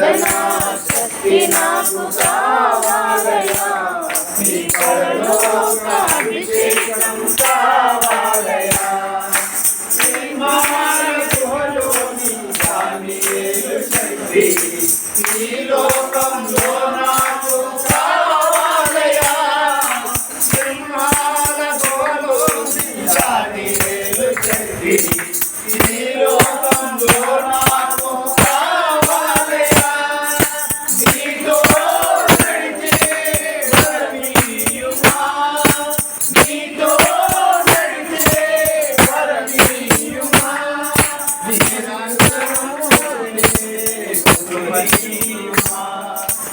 శక్తి నాకు కావాలయా నీ పరలోక అభిషేకం కావాలయా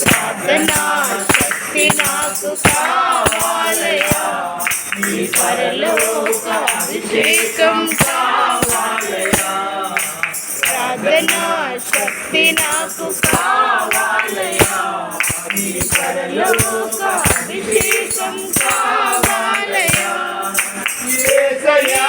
ప్రార్థనా శక్తి నాకు కావాలయా? నీ పరలోక అభిషేకం కావాలయా? శక్తి నాకు కావాలయా నీ పరలోక కావాలయ్యా కావాలయా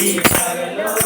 నీ పరలోక